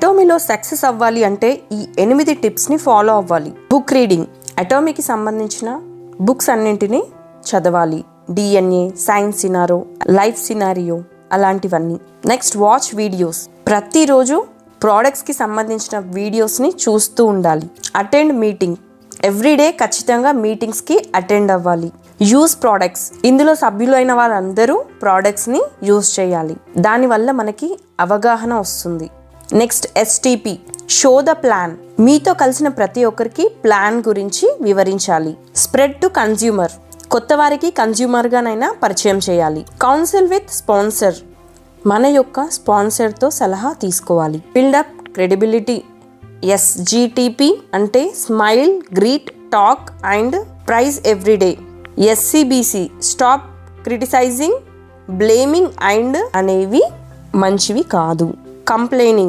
అటోమీలో success అవ్వాలి అంటే ఈ ఎనిమిది టిప్స్ని ఫాలో అవ్వాలి. బుక్ రీడింగ్ అటోమీకి సంబంధించిన బుక్స్ అన్నింటినీ చదవాలి. DNA science scenario life scenario అలాంటివన్నీ. నెక్స్ట్ వాచ్ వీడియోస్ ప్రతిరోజు ప్రోడక్ట్స్కి సంబంధించిన వీడియోస్ని చూస్తూ ఉండాలి. అటెండ్ మీటింగ్ ఎవ్రీడే ఖచ్చితంగా మీటింగ్స్కి అటెండ్ అవ్వాలి. యూస్ ప్రోడక్ట్స్ ఇందులో సభ్యులైన వారందరూ ప్రోడక్ట్స్ని యూస్ చేయాలి. దానివల్ల మనకి అవగాహన వస్తుంది. Next STP show the plan మీతో కలిసిన ప్రతి ఒక్కరికి ప్లాన్ గురించి వివరించాలి. స్ప్రెడ్ టు కన్జ్యూమర్ కొత్త వారికి కన్జ్యూమర్గానైనా పరిచయం చేయాలి. కౌన్సిల్ విత్ స్పాన్సర్ మన యొక్క స్పాన్సర్తో సలహా తీసుకోవాలి. బిల్డప్ క్రెడిబిలిటీ ఎస్జిటిపి అంటే smile greet talk and praise everyday SCBC stop criticising blaming and అనేవి మంచివి కాదు. కంప్లైనింగ్